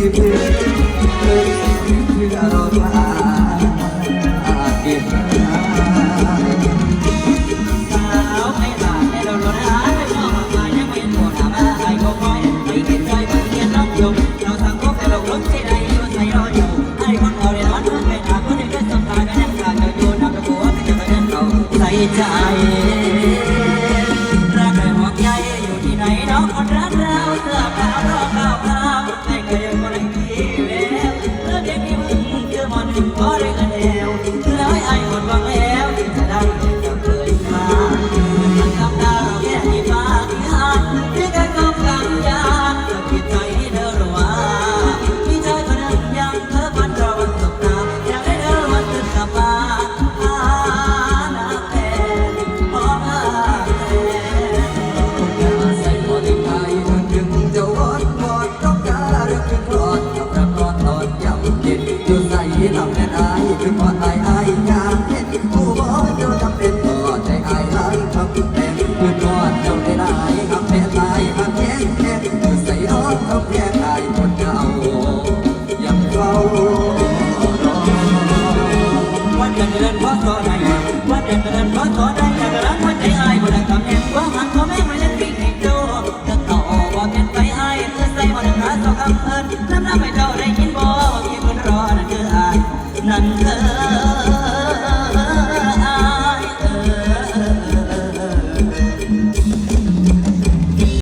เพื่อเพื่อรอมาเก็บสาวไม่หลาไม่เราเราได้ไม่ชอบมายังไม่ปวดหามาใครก็คอยไม่เก็บใจมันเกียนน้องยมเราสังคมแต่เราล้มที่ใดอยู่ใส่รออยู่ให้คนเอาได้ร้อนไปหาคนอื่นก็สบตานยังขาดเราอยู่นำตัวก็จะมาเดินเราใส่ใจ พอได้กันแล้วเพื่อให้ไอ้คนวางแล้วที่จะได้กับเธอมามันทำดาวแค่ที่มาที่หาที่กันก็ ปืนทอดเจ้าได้หลายทำแม่ายหัแย่งแย่ใส่น้องทำแย่ตายคนเก่ายังเฝ้าวันเดือนเดือนพอต่อได้วันเดือนเดือนพอต่อได้อยากรักหัใจอายบ่ได้ำแห่งว่าหักเขาไม่มาเล่นพี่ให้โตจะต่อว่าเป็นไปอายคือใส่บ่ได้หสองคำพิ่นน้ำน้ำไปเจ้าได้ยินบ่ว่ามีคนรอนั่นคืออายนั่นคือ